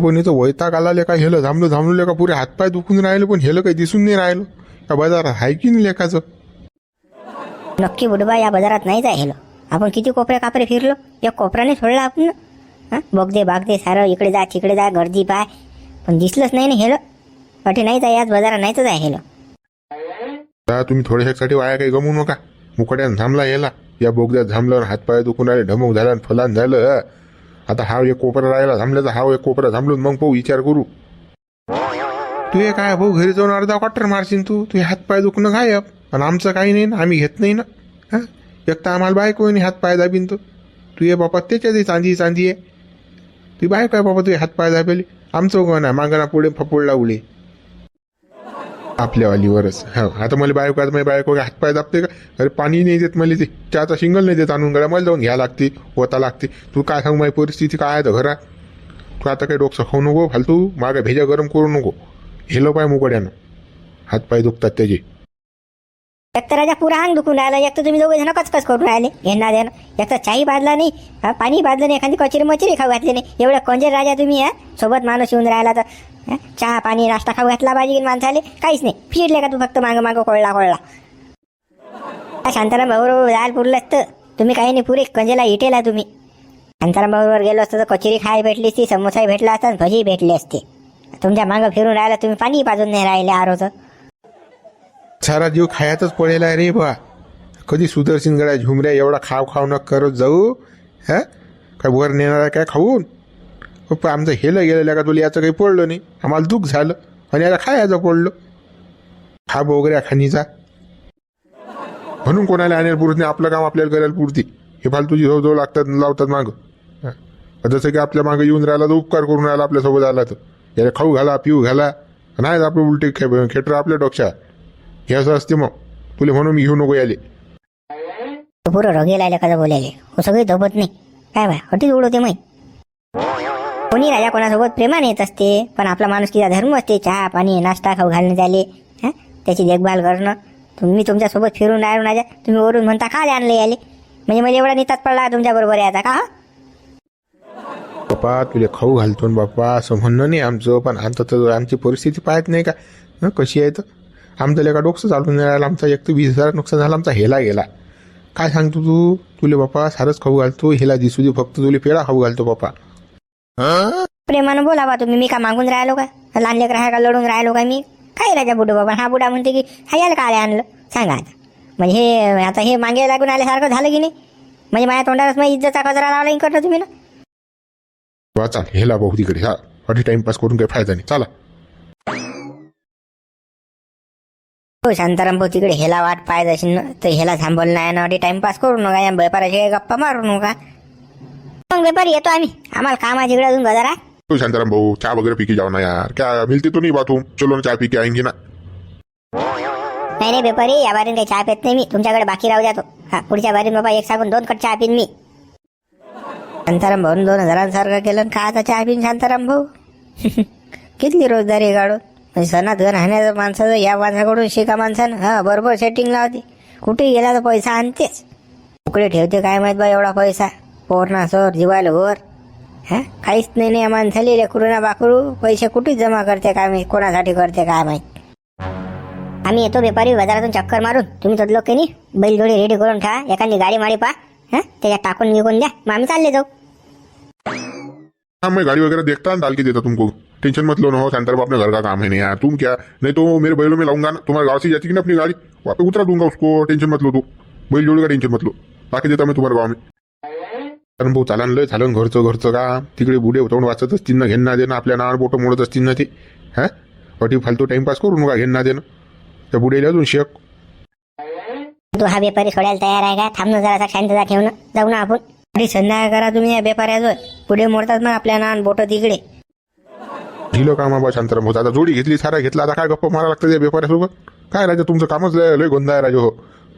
पण इथं वैताग आला लेका हेलं थांबलो थांबलो लेका पुरे हातपाय दुखून राहिले पण हेलं काही दिसून नाही राहिलं. या बाजारात आहे की नाही लेखाचं? नक्की बुडबा या बाजारात नाही जायलो आपण किती कोपरे कापरे फिरलो? या कोपऱ्याने सोडला आपण हा? बघदे बागदे सारं इकडे जा तिकडे जा गर्दी पाय. पण दिसलंच नाही ना हेलं. अटे नाही जाय याच बाजारात नाही जाय हेलं. आता तुम्ही थोड्यासाठी वाया काही गमू नका. मुकड्यानं थांबला याला या बोगद्यात थांबलं हातपाय दुखून राहिले ढमक झाला आणि फलान झालं. आता हा एक कोपरा राहिला थांबल्याचा हा एक कोपरा थांबलो मग पाहू विचार करू. तू हे काय भाऊ घरी जाऊन अर्धा क्वार्टर मारशील तू? तू हातपाय दुखणं गायब. आणि आमचं काही नाही ना आम्ही घेत नाही ना. हा? एक तर आम्हाला बायको नाही हातपाय दाबीन तो. तू ये बापा त्याच्यातही चांदी चांदी आहे ती बायको आहे बाबा तू हातपाय दाबेली. आमचं कोण आहे? मागणा पुढे फपोडला लावले. आपल्या वालीवरच. हा आता मला बायको आता माझी बायको हातपाय दाबते का? अरे पाणी नाही देत मला ते. चहाचा शिंगल नाही देत आणून गळ्या मला जाऊन घ्या लागते होता लागते. तू काय सांग माझी परिस्थिती काय आहे तर तू आता काही डोकं खाऊ नको फालतू मागे भेजा गरम करू नको. हेलो पाय मुकड्यानं. हातपाय दुखतात त्याचे. एक तर राजा पुरा अंग दुखून राहिला एक तर तुम्ही दोघे जण कचकच करून राहिले. घेणार देणं एक तर चाही बाजला नाही हा, पाणी बाजलं नाही एखादी कचेरी मचिरी खाऊ घातली नाही. एवढ्या कंजेर राजा तुम्ही या सोबत माणूस येऊन राहिला तर चहा पाणी नाश्ता खाऊ घातला पाहिजे माणसाले? काहीच नाही. फिरले का तू फक्त मागं मागं कोळला कोळला? शांताराम भाऊ जायला पुरलं असतं. तुम्ही काही नाही पुरे कंजेला इटेला तुम्ही. शांताराम भाऊवर गेलो असतं तर कचेरी खाय भेटली असती समोसाही भेटला असता भजी भेटली असते. तुमच्या मागं फिरून राहिला तुम्ही पाणी पाजून नाही राहिले आरोचं सारा जीव खायातच पडेला रे बा. कधी सुदर्शन गड्या झुमऱ्या एवढा खाव खाव न करत जाऊ हा? काय वर नेणार काय खाऊन? पप्पा आमचं हेलं गेलेलं का तुला याचं काही पडलं नाही. आम्हाला दुःख झालं. आणि याला खायचं पडलं? खा वगैरे खानीचा म्हणून कोणाला आणेल पुरत नाही आपलं काम आपल्याला करायला पुरती. हे फालतू जवळ जवळ लागतात लावतात मागं. जसं की आपल्या मागं येऊन राहिला तर उपकार करून राहिला आपल्यासोबत आला तर. याला खाऊ घाला पिऊ घाला. नाही आपलं उलटे खे खेटर आपल्या डोक्षा हे असं असते मग. तुला म्हणून मी घेऊ नको याले. पुरं रगेला लेखाचं बोलायले? सगळे धोबत नाही. काय बाय? हटीच उडवते मै कोणी राजा कोणासोबत प्रेमाने येत असते पण आपला माणूस तिचा धर्म असते चहा पाणी नाश्ता खाऊ घालण्यात आले हां? त्याची देखभाल करणं. तुम्ही तुमच्यासोबत फिरून राहिलो राजा तुम्ही वरून म्हणता का आणले याले. म्हणजे मला एवढा नितात पडला तुमच्या बरोबर याचा का बापा तुला खाऊ घालतो बाप्पा असं म्हणणं नाही आमचं पण आता तर आमची परिस्थिती पाहत नाही का? कशी आहे तर? आमचं लेका डोकं चालून नाही राहिलं आमचा एक तर वीस हजार नुकसान झालं आमचा हेला गेला. काय सांगतो तू? तुले बाप्पा सारंच खाऊ घालतो हेला दिसू दे फक्त तुले पेढा खाऊ घालतो बापा. प्रेमानं बोलावा तुम्ही. मी का मागून राहिलो का लहान लेकर आहे का? लढून राहिलो का मी? काय राजा बुडू बाबा? हा बुडा म्हणते की हा याला काय आणलं. सांगा आता. म्हणजे हे आता हे मागे लागून आल्यासारखं झालं की नाही? म्हणजे माझ्या तोंडावरच माझी इज्जतचा कचरा लावला करतो तुम्ही ना? बा चाल हेला भाऊ तिकडे हा अटी टाइमपास करून काही फायदा नाही. चला. हो शांताराम भाऊ तिकडे हेला वाट पाहत असेल ना तर हेला थांबवलं नाही ना. टाइमपास करू नका या व्यापाराची काही गप्पा मारू नका. मग व्यापारी येतो आम्ही. आम्हाला कामाची इकडे अजून गजरा तो शांताराम भाऊ चहा वगैरे पी के जाओ ना यार. क्या मिलती तो नहीं बात हूँ चलो ना चाय पी के आएंगे ना. नाही नाही व्यापारी या बारीन काही चहा पित नाही मी. तुमच्याकडे बाकी राहू द्या तो. हा पुढच्या बारीन बाबा एक सांगून दोन कट चहा पिन मी. शांताराम भाऊन दोन हजारांसारखं केलं आणि का आता चहा पिन शांताराम भाऊ? किती रोजदारी काढून म्हणजे सणात घर राहण्याचं माणसाचं या माणसाकडून शिका माणसानं. हा बरोबर सेटिंग लावते. कुठेही गेला तर पैसा आणतेच. उकडे ठेवते काय माहीत बा एवढा पैसा. पोरणा सर जिवायला गोर. हा? काहीच नाही नाही या माणसाला लेकरू ना बाकरू. पैसे कुठेच जमा करते काय मी कोणासाठी करते काय माहीत? आम्ही येतो व्यापारी बाजारातून चक्कर मारून. तुम्ही तो की नाही. बैलजोडी रेडी करून ठेवा. एखादी गाडी माडी पा हा? त्याच्यात टाकून निघून द्या. मग आम्ही चालले जाऊ. हाँ मैं गाड़ी वगैरह देखता डाल के देता तुमको. टेंशन मत लो ना हो शांताराम अपने घर का काम है नहीं यार. तुम क्या? नहीं तो मेरे बैलों में लाऊंगा ना. तुम्हारे गाँव से जाती कि ना अपनी गाड़ी? वहाँ पे उतरा दूंगा उसको. टेंशन मत लो तू. बैल जोड़ी का टेंशन मत लो. बाकी देता मैं तुम्हारे गाँव में. कारण भाऊ चालन लय झालं ना घरचं घरचं का? तिकडे बुडे तोंड वाचत असतील ना घेणं देणं आपल्या नावावर बोटं मोडत असतील ना ते. हा? अटी फालतू टाइमपास करू नका घेणं देणं. त्या बुडेला अजून शेक. तू हा व्यापारी सोडायला तयार आहे का? थांब ना जरासा शांतता ठेवून जाऊ ना आपण. अरे संध्याकाळ करा तुम्ही या व्यापाऱ्याजवळ पुढे मोडतात मग आपल्या नान बोट तिकडे. दिलं कामा बा शांताराम? भाऊ आता जोडी घेतली सारा घेतला. आता काय गप्पा मारा लागतं त्या व्यापाऱ्यासोबत? काय राजा तुमचं कामच लय लय गोंदा आहे राजा हो.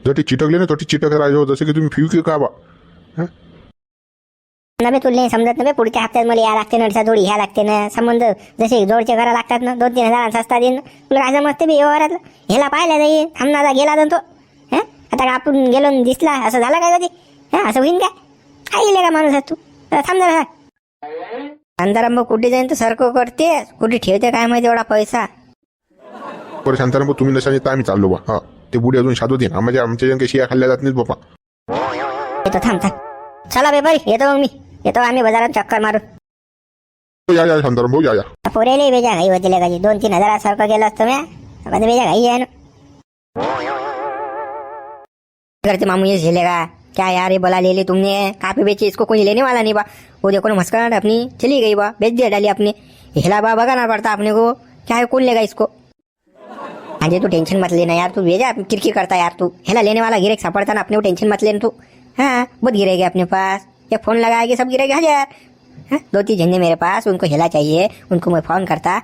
जटी चिटकले ना तटी चिटक राजा हो. जसं की तुम्ही फिव की का बा? हा? नव्हे तुला समजत नव्हे पुढच्या हप्त्यात मला या लागते ना जोडी ह्या लागते ना. संबंध जसे जोडचे घरा लागतात ना दोन तीन हजार सस्ता देईन. तुला काय समजते बी व्यवहारातलं? ह्याला पाहिला जाईल थांबणार गेला ना तो. हं? आता आपण गेलो न दिसला. असं झालं काय कधी? हं? असं होईन काय? काय गेले का माणूस तू? थांब जरा. शांताराम भाऊ कुठे जाईन? तर सारखं करते. कुठे ठेवते काय माहिती एवढा पैसा? बरं शांताराम भाऊ तुम्ही तर आम्ही चाललो बा. हा. ते बुडी अजून शादू दे आम्हाला आमच्या जण काही शिया खाल्ल्या जात नाहीत बापा येतो थांब थांब. चला बेपारी येतो मग मी. येतो आम्ही बाजारात चक्कर मारू। या या शांताराम भाऊ या या। पोरेले बेजा घाई होती लगाची दोन तीन हजारासारखं गेलं असतं म्या आता बेजा घाई आहे ना। करते मामू ये झेलेगा क्या यार ये बोला ले ली तुमने काफ़ी बेची इसको कोई लेने वाला नहीं बा। वो देखो ना मस्कराहट अपनी चली गई बा बेच दिया डाली अपने। हिला बा भगाना पड़ता अपने को क्या है कौन लेगा इसको? अजय तू टेंशन मत लेना यार तू भेजा किरकिर करता यार तू। हेला लेने वाला गिरेक सापड़ता ना अपने को टेंशन मत लेना तू। हाँ बहुत गिरेगा अपने पास। एक फ़ोन लगाएगी सब गिरेगे हज़ार हाँ, दो तीन झंडे मेरे पास उनको हिला चाहिए उनको मैं फ़ोन करता।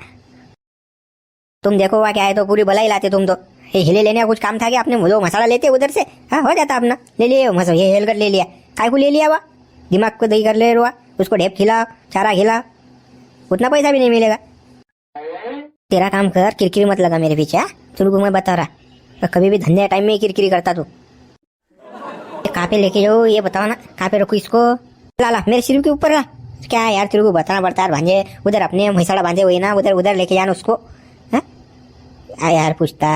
तुम देखो वहाँ क्या है तो पूरी बलाई लाते तुम तो। ये हिले लेने का कुछ काम था कि आपने? जो मसाला लेते उधर से? हाँ हो जाता अपना। ले लिए ये हेल कर ले लिया। काय को ले लिया हुआ दिमाग को दही कर ले रुआ उसको ढेप खिलाओ चारा खिलाओ उतना पैसा भी नहीं मिलेगा। तेरा काम कर किरकिरी मत लगा मेरे पीछे हाँ? तुमको मैं बता रहा। कभी भी धंधे टाइम में ही किरकिरी करता तू। ये कहाँ पे लेके जाओ, ये बताओ ना, कहाँ पे रखो इसको? ला ला, मेरे सिर के ऊपर ला। क्या है यार, तेरे को बताना पड़ता है भांजे, उधर अपने भैंसाड़ा बांधे हुए ना, उधर उधर लेके जाना उसको हाँ? यार, पूछता।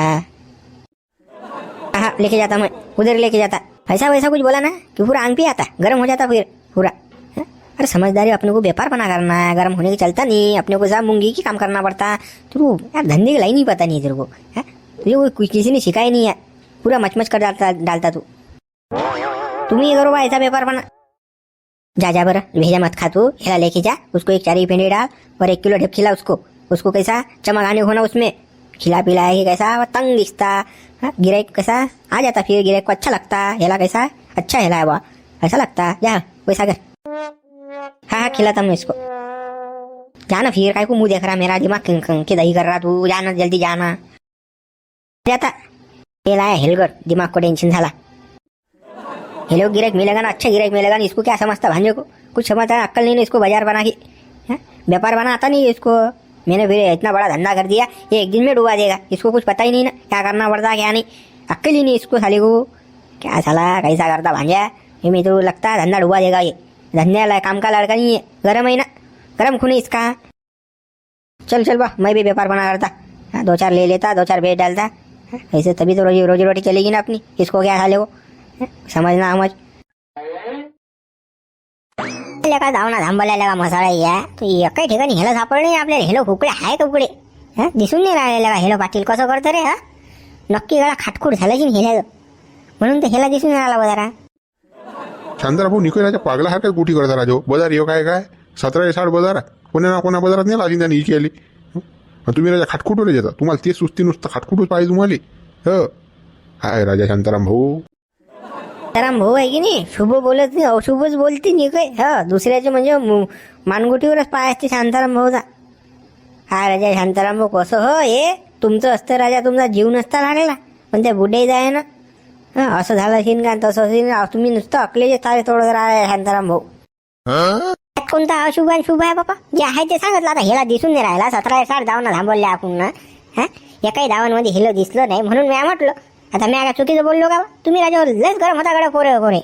हाँ लेके जाता मैं, उधर लेके जाता। ऐसा वैसा कुछ बोला ना कि पूरा आंग पे आता, गर्म हो जाता फिर, पूरा हाँ? अरे समझदारी, अपने को व्यापार बना करना है, गर्म होने के चलता नहीं, अपने को जा मूँगी की काम करना पड़ता। तेरे यार धंधे की लाइन ही पता नहीं है तेरे को हाँ? तुझे वो कुछ किसी ने सिखाया नहीं है, पूरा मचमच कर डालता डालता तू। तुम ही करो ऐसा पेपर बना जा जा बरं. भेजा मत खा तू हेला लेके जा. उसको एक चारी पेंडी डाल और एक किलो ढेप खिला उसको. उसको कैसा? चमक आने होना उसमें. खिला पिला है कैसा? वो तंग दिखता हाँ, कैसा? आ जाता फिर. गिराइक को अच्छा लगता. हेला कैसा? अच्छा हेला है वो ऐसा लगता. जा वैसा कर. हाँ हाँ खिलाता मैं इसको. जाना फिर. काय को मुँह देख रहा मेरा? दिमाग किंग किंग के दही कर रहा तू? जाना जल्दी जाना जाता. हेला है हेलगर. दिमाग को टेंशन झाला. ये लोग गिरक मिलेगा ना? अच्छा गिरक मिलेगा ना? इसको क्या समझता भांजे को? कुछ समझता है? अक्ल नहीं ना इसको बाज़ार बना के हैं? व्यापार बना आता नहीं इसको। मैंने फिर इतना बड़ा धंधा कर दिया ये एक दिन में डुबा देगा। इसको कुछ पता ही नहीं ना क्या करना पड़ता क्या नहीं। अक्ल ही नहीं इसको साले को। क्या साला कैसा करता भांजा? ये मेरे तो लगता है धंधा डुबा देगा ये। धंधे काम का लड़का नहीं है। गर्म है ना? गर्म खून इसका। चल चल बा मैं भी व्यापार बना करता। हाँ, दो चार ले लेता दो चार बेच डालता। हाँ, ऐसे तभी तो रोजी रोजी रोटी चलेगी ना अपनी। इसको क्या साले को? समज ना समझ का धावना थांबवलेला का मसाला या? तो एकाही ठिकाणी हेलो सापडले नाही आपल्याला? हेलो कुकडे आहे का कुकडे हा? दिसून नाही राहिलेला का? हेलो पाटील कसं करतो रे हा? नक्की गळा खाटखूट की हेला म्हणून तर हेला दिसून नाही आला जरा. शांताराम भाऊ निकोराच्या पागलासारख्या गुटी करता राजो? बजार येऊ काय काय? सतरा साठ बजार? कोणा ना कोणा बाजारात नाही लागली त्याने इकी तुम्ही राजा खाटखुटवले जाता तुम्हाला ते सुस्ती नुसतं खाटखुटच पाहिजे तुम्हाला. ह? हाय राजा शांताराम भाऊ. राम भाऊ आहे की नाही? शुभ बोलत नाही अशुभच बोलते नाही काय? हा दुसऱ्याचे म्हणजे मानगुटीवरच पाय असते शांताराम भाऊचा. हा राजा शांताराम भाऊ कसं? हो हे तुमचं असतं राजा तुमचा जीव नसता लागला पण त्या बुड्डे जाय ना. हा असं झालं असेल का? तसं असेल? तुम्ही नुसतं अकलेचे तारे तोडत राहा शांताराम भाऊ. कोणता अशुभ आणि शुभ आहे बाबा जे आहे ते सांगितलं. आता हेला दिसून नाही राहिला. सतरा साठ धावना थांबवल्या आपण. ना हा? एकाही धावांमध्ये हेलं दिसलं नाही. म्हणून मी म्हटलं आता मी काय चुकीचं बोललो का? तुम्ही राजावर लयच गरम होता कडे पोरे पोरे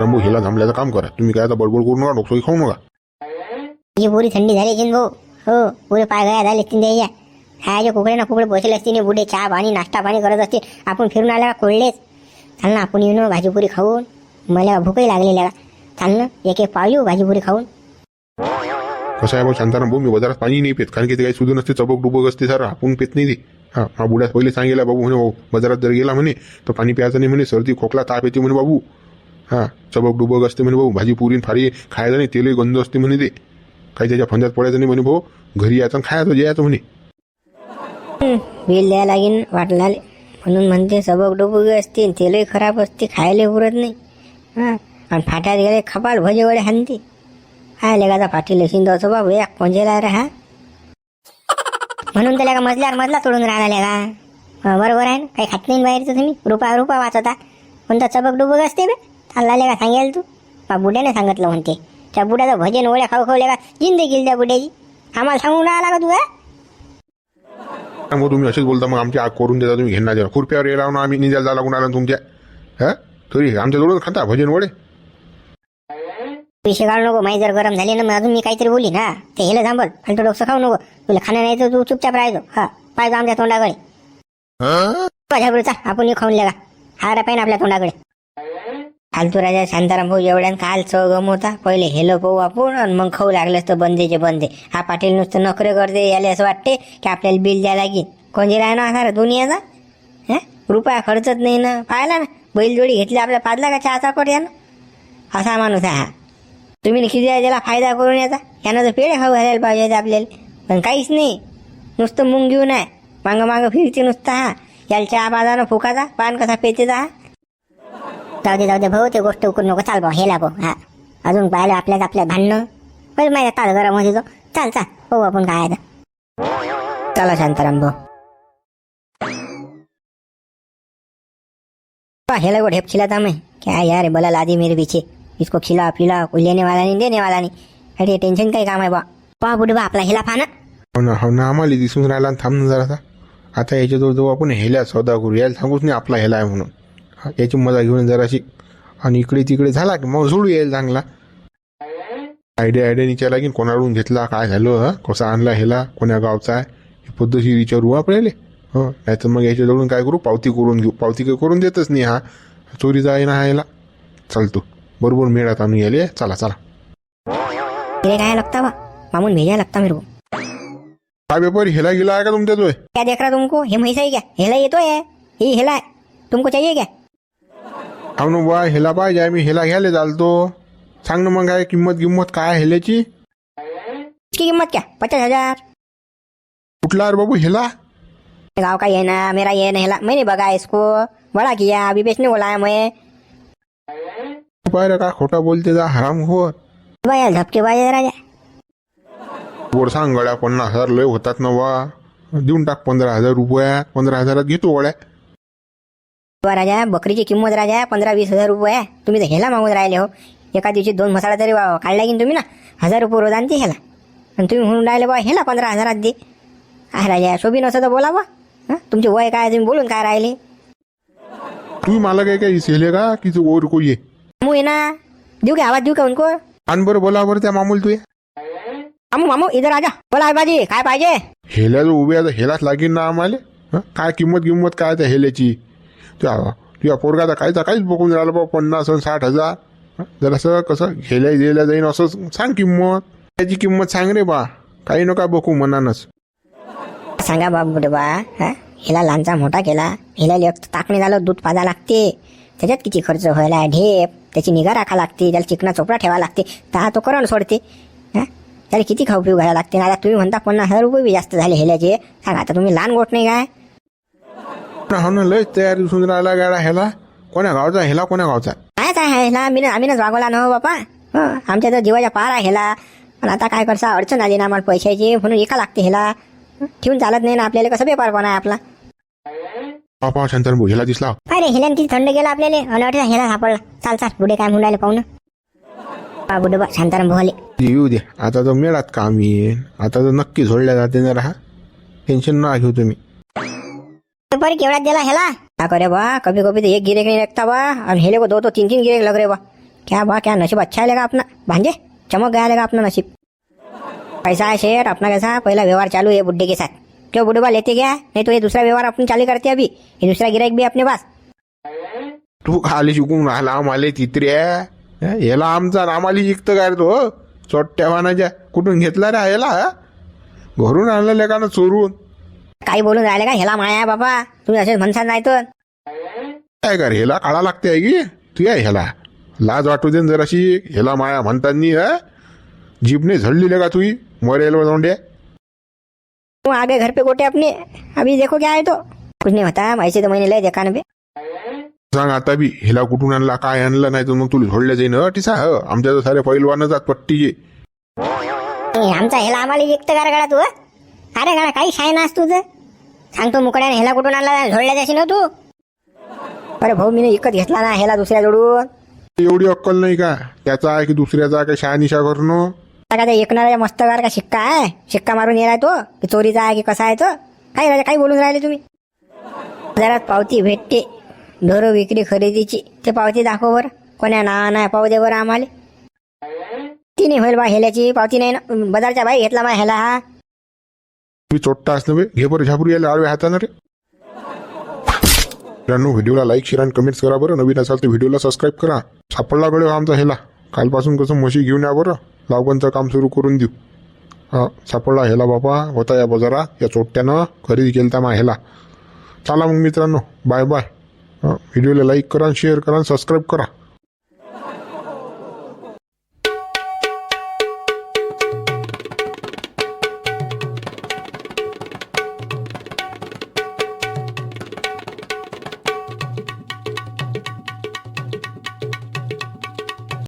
रंभू हिला थांबल्याचं काम करा तुम्ही काय आता बडबड करू नका डोकसोई खाऊ नका ही पुरी थंडी झाली की भाऊ हो पुरे पाय गया झाले असतील द्यायच्या खायचे कुकडे ना कुकडे बसले असतील बुडे चहा पाणी नाश्ता पाणी करत असतील आपण फिरून आल्या का कोल्हेच चाल ना आपण येऊन भाजीपुरी खाऊन मला भूकही लागलेली आहे का चाल ना एक एक पाव येऊ भाजीपुरी खाऊन कसं आहे भाऊ शांताराम भाऊ मी बाजारात पाणी नाही पेत कारण की ते काही सुधू नसते चबक डुबक असते सर आपण पेत नाही ते हा हा बुड्यास पहिले सांगितलं बाबू म्हणे भाऊ बाजारात जर गेला म्हणे तर पाणी प्यायचं नाही म्हणे सर्दी खोकला ताप येते म्हणे बाबू. हा चबक डुबक असते म्हणे भाऊ भाजी पुरी फारी खायचं नाही तेलही गंध असते म्हणे ते. काही त्याच्या फंद्यात पडायचं नाही म्हणे भाऊ. घरी यायचं आणि खायचं जे यायचं म्हणे. हं, बिल द्यायला लागेल वाटला म्हणून म्हणते सबक डुबक असते तेलही खराब असते खायला उरत नाही. हां आणि फाट्यात गेले खपाल भजे वडे हानते हाय लेगाचा फाटी लसीन असं बाबू एक पंजेला रे हा. म्हणून त्याला का मजल्यावर मजला तोडून राहिला का? बरोबर आहे ना? काही खात नाही बाहेरचं तुम्ही? रुपा रुपा वाचवता. कोणता चबक डुबक असते बे? चालला का सांगेल तू? बा बुड्याने सांगितलं म्हणते. त्या बुड्याचं भजन ओळ्या खाऊ खाऊ का? जिंदगी गेली त्या बुड्याची. आम्हाला सांगून आला का तू मग तुम्ही असेच बोलता मग आमची आग करून देता तुम्ही घेणार जरा खुरप्यावर येला आम्ही निजायला जा लागून आला तुमच्या. हा? तरी आमच्या जवळ खाता भजन वडे. विषय काढू नको माही जर गरम झाली ना मग अजून मी काहीतरी बोली ना ते हेलं थांबल फालतू डोकं खाऊ नको. तुला खाणं नाही तर तू चुपचाप राहायचो. हा पाहिजे आमच्या तोंडाकडे. माझ्या चाल आपण खाऊन लेगा. हा रा पाहिजे आपल्या तोंडाकडे. फालतू राजा शांताराम भाऊ एवढ्यान काल गम होता. पहिले हेलो पाहू आपण आणि मग खाऊ लागलेस तर बंदेचे बंदे. हा पाटील नुसतं नखरे करते याले असं वाटते की आपल्याला बिल द्यायला लागेल. कोणती राह ना असा दुनियाचा? हे? रुपया खर्चच नाही ना पाहिला ना? बैलजोडी घेतली आपल्या पाडला का चहाचा कोट यानं? असा माणूस आहे हा. तुम्ही किती आहे त्याला फायदा करून याचा. यानं तर पेढे खाऊ घालायला पाहिजे आपल्याला. पण काहीच नाही. नुसतं मुंग घेऊन आहे. मागं मागं फिरते नुसतं हा. याला चहा बाजानं फुकाचा पान कसा पेतेचा हा. जाऊ दे जाऊ दे भाऊ ते गोष्ट उकरून नको. चाल भाऊ हेला भाऊ हा. अजून पाहिलं आपल्यात आपल्या भांडणं. पण माझ्या ताल गरम होते तो चाल चाल हो आपण काय आहे तर. चला शांताराम भाऊ. पा, हेला गोड ढेप खिलाता मैं क्या यार बला लादी मेरे पीछे. इसको खिला पिला कोई लेने वाला नहीं देने वाला नहीं। अरे टेंशन काही काम आहे बा। पा बुडबा आपला हिला फाना। हो ना हो ना आम्हाला दिसून राहिला आणि थांब ना जरासा आता याच्याजवळ जाऊ आपण हेल्या सौदा करू. यायला सांगूच नाही आपला हेला आहे म्हणून. हा, याची मजा घेऊन जराशी आणि इकडे तिकडे झाला की मग सोडू येईल चांगला. आयडिया आयडिया विचारला की कोणाकडून घेतला काय झालं हा? कसा आणला हेला कोण्या गावचा आहे? हे पद्धतशीर विचारू आपल्याला हो नाही तर मग याच्याजवळून काय करू? पावती करून घेऊ. पावती काही करून देतच नाही हा. चोरीचा आहे ना हा याला. चालतो बरोबर मेळात आणून यायले. चला चला. मेरे काय लगता बा? मामून भेजा लगता मेरे. को काय पेपर? हेला गेला आहे का तुमच्या तो? क्या देख रहा तुमको हे म्हैस आहे क्या? हेला येतोय? हे हेला आहे. तुमको चाहिए क्या? हा ना बा हेला पाहिजे आम्ही हेला घ्यायला चालतो. सांग ना मग काय किंमत किंमत काय हेल्याची? इसकी कीमत क्या? पचास हज़ार. कुठला रे बाबू? हेला? गाँव का ये ना मेरा ये नहीं ला मैंने बगा इसको. बड़ा किया अभी बेचने बोला लाया मैं. पाहिलं का खोटा बोलते जा हराम हो भैया झपके बाजे राजा. वर सांग गड्या पन्नास हजार लय होतात ना बा देऊन टाक पंधरा हजार रुपयात पंधरा हजारात घेतो गड्या राजा बकरीची किंमत राजा पंधरा वीस हजार रुपये. आहे तुम्ही तर हेला मागून राहिले हो. एका दिवशी दोन मसाला तरी वा- काढला की तुम्ही ना? हजार रुपये रोज आणते हेला आणि तुम्ही म्हणून राहिले बा हेला पंधरा हजारात दे. आहे राजा शोभीन असं तर बोला बा हं? तुमचे वय काय तुम्ही बोलून काय राहिले? तुम्ही मला काय काय हेले का? की तू ओर कोई ये मामू ना देऊ क्या आवाज देऊ का उनको आण बरं बोला बरं त्या मामूल तू मामू मामू इधर आजा बोला बाजी काय पाहिजे हेल्या जो उभे आहे तर हेलाच लागेल ना आम्हाला हं? काय किंमत किंमत काय त्या हेल्याची त्या तुझ्या पोरगाचा कायचा काहीच बघून राहिलं बा पन्नास आणि साठ हजार हं? जरासं कसं हेल्या गेल्या जाईन असं सांग किंमत त्याची किंमत सांग रे बा काही नका बघू मनानच सांगा बाबा बा हा हिला लहानचा मोठा केला हिला टाकणे झालं दूध पाजा लागते त्याच्यात किती खर्च व्हायला? ढेप त्याची निगा राखा लागते त्याला चिकना चोपडा ठेवा लागते तर तो करण सोडते. हा? त्याला किती खाऊ पिऊ घ्यायला लागते? आता तुम्ही म्हणता पन्नास हजार रुपये बी जास्त झाले हेल्याचे. सांगा आता तुम्ही लहान गोट नाही काय? हो ना लय तयार दिसून राहिला गाडा ह्याला? कोण्या गावचा ह्याला कोण्या गावचा कायच आहे ह्याला? आम्ही आम्हीच वागवला ना हो बापा. हं, आमच्या तर जीवाच्या पार आहे ह्याला. पण आता काय करसा? अडचण आली ना आम्हाला पैशाची. म्हणून एका लागते ह्याला. ठेवून चालत नाही ना आपल्याला कसं बेपार पण आहे आपला? पापा शंतर भाऊ ह्याला दिसला. अरे हेल्यान किती थंड गेला आपल्याला. आणि वाटलं हेला सापडला. चाल चाल बुडे काय म्हणून राहिले पाहू ना बा बुडे बा शांताराम भोले येऊ दे. आता तर मेळात काम येईन आता तर नक्की झोडल्या जाते ना राहा. टेन्शन ना घेऊ तुम्ही. पर केवढ्यात दिला हेला क्या करे बा कभी कभी तो एक गिरेक नहीं रखता बा. और हेले को दो दो तीन तीन गिरेक लग रहे बा. क्या बा क्या नसीब अच्छा है लेगा अपना भांजे चमक गया लेगा अपना नसीब पैसा है शेठ अपना कैसा? पहला व्यवहार चालू है बुड्ढे के साथ. क्यों बुढ़े बा लेते गया नहीं तो ये दूसरा व्यवहार अपन चालू करते अभी। ये दूसरा गिराइक भी अपने पास। तू खाली शिकून राहिला आम्हाला तित्र्या याला आमचा आम्हाला शिकतं काय तो चोट्ट्या वानाच्या कुठून घेतला रे याला हा? घरून आणलं लेकानं चोरून. काही बोलून राहिले का? हेला माया बाबा. तुम्ही असेच म्हणसान नाही तर. काय कर ह्याला काढा लागते आहे की? तू या ह्याला. लाज वाटू दे न जराशी. ह्याला माया म्हणतानी हा? जीपने झडली का तुही मरेल जाऊंड्या वो आगे घर पे गोटे अपने। अभी देखो क्या है तो। कुछ नहीं होता ऐसे तो मैंने ले देखा ना बे सांग आता बी ह्याला कुठून आणला काय आणलं नाही तर मग तुला झोडल्या जाईन टिसा ह आमच्या तर सारे पैलवान जात पट्टीचे. ए, आमचा हेला आम्हाला विकत करा गडा तू? अरे गडा काही शाय नास तुझं सांगतो मुकड्याने हेला कुठून आणला झोडल्या जाशी ना तू. अरे भाऊ मी विकत घेतला ना हेला दुसऱ्या जोडून. एवढी अक्कल नाही का? त्याचा आहे की दुसऱ्याचा काय शहानिशा करणं? आता का एकणाऱ्या एकणारा मस्तकार का शिक्का आहे? शिक्का मारून येणार तो की चोरीचा आहे की कसा आहे तो? काय राजा काही बोलून राहिले तुम्ही. जरा पावती भेटते. ढोरं विक्री खरेदीची. ते पावती दाखव बरं. कोण्या ना नाही पाहू दे बरं आम्हाला. ती नाही होईल बा हेल्याची पावती नाही ना. बाजारच्या बाई घेतला मा हेला हा. मी चोट्टा असलं बे घे बरं झापरू यायला आडव्या हातानं रे. मित्रांनो व्हिडिओला लाईक शेअर आणि कमेंट्स करा बरं. नवीन असाल तर व्हिडिओला सबस्क्राईब करा. सापडला गडे आमचा हेला कालपासून कसं म्हशी घेऊन या बरं. लागवणचं काम सुरू करून देऊ. हा सापडला ह्याला बाबा होता या बाजारा या चोट्ट्यानं खरेदी केलता मा ह्याला. चला मग मित्रांनो बाय बाय व्हिडिओला लाईक करा शेअर करा सबस्क्राईब करा.